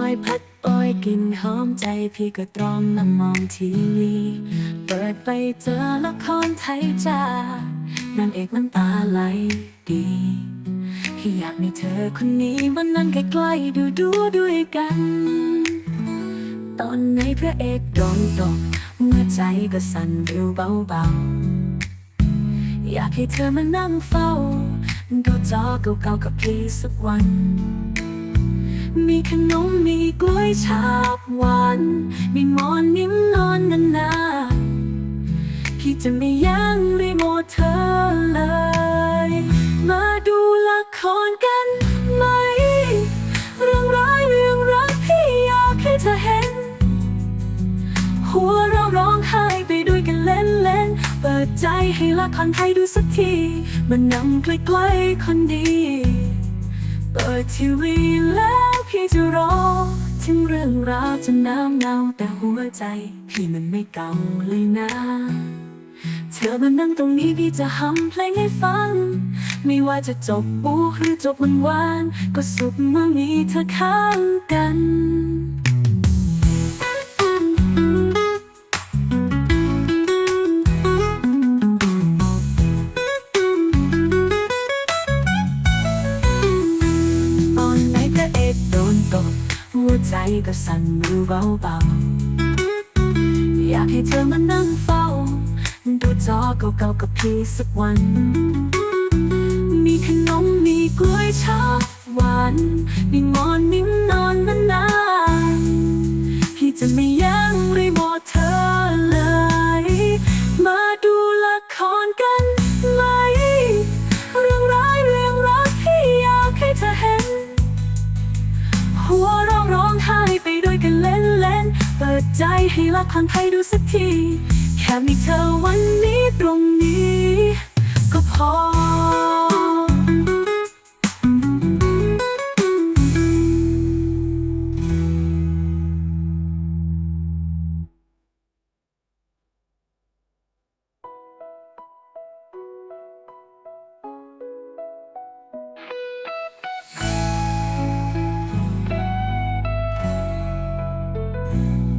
อยพัดโอยกลิ่นหอมใจพี่ก็ตรอมนั่งมองทีวีเปิดไปเจอละครไทยจ้านางเอกน้ำตาไหลดีพี่อยากมีเธอคนนี้มันนั่งใกล้ๆดูดูด้วยกัน ตอนในพระเอกโดนตกเมื่อใจก็สั่นวิวเบาๆ อยากให้เธอมานั่งเฝ้า ดูจอเก่าๆกับพี่สักวัน มีขนมมีกล้วยฉาบหวานมีหมอนนิ่มนอนนานๆพี่จะไม่ยั้งรีโมทเธอเลย มาดูละครกันไหม เรื่องร้ายเรื่องรักพี่อยากให้เธอเห็น หัวเราะร้องไห้ไปด้วยกันเล่นเล่นๆเปิดใจให้ละครไทยดูสักทีมันนำใกล้ๆคนดีเปิดทีวีแล้ว พี่จะรอถึงเรื่องราวจะน้ำเนาแต่หัวใจ พี่มันไม่เก่าเลยนะ เธอมานั่งตรงนี้พี่จะฮัมเพลงให้ฟัง ไม่ว่าจะจบปูหรือจบวันวาน ก็สุขเมื่อมีเธอข้างกัน วใจก็สั่นมือเบาๆอยากให้เธอมานั่งเฝ้า ดูจอเก่าๆกับพี่สักวัน มีขนมมีกล้วยชอบหวานมีหมอนมีนอนนาน เปิดใจให้ละครไทยดูสักที แค่มีเธอวันนี้ตรงนี้ ก็พอ Amen.